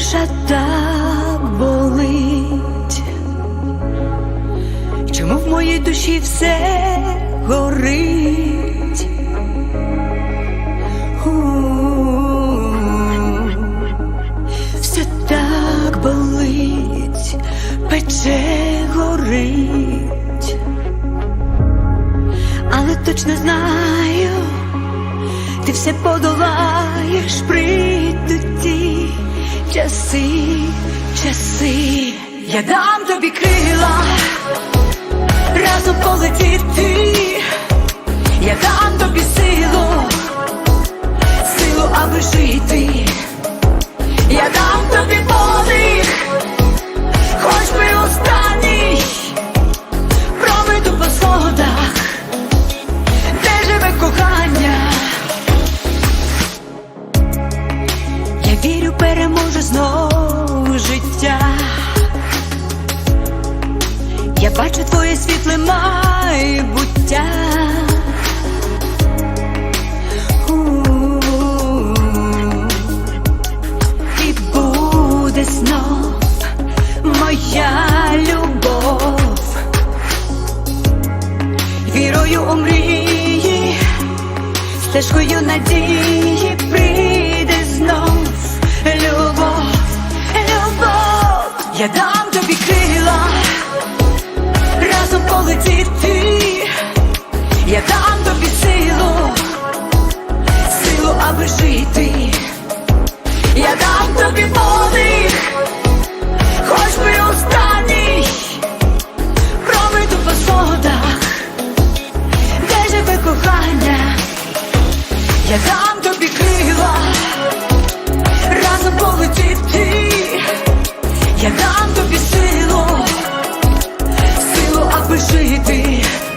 душа так болить? Чому в моїй душі все горить? У, Все так болить, пече горить, але точно знаю, ти все подолаєш, прийдуть часи, часи, я дам тобі крила, бачу твоє світле майбуття. У, І буде знов моя любов. Вірою у мрії, стежкою надії прийде знов любов, любов, я дам тобі крила, полетіти, я дам тобі силу, силу, аби жити, я дам тобі подих, хоч би останній, проведу по сходах, де живе кохання, я дам тобі крила, разом полетіти, я дам тобі силу. 温室一滴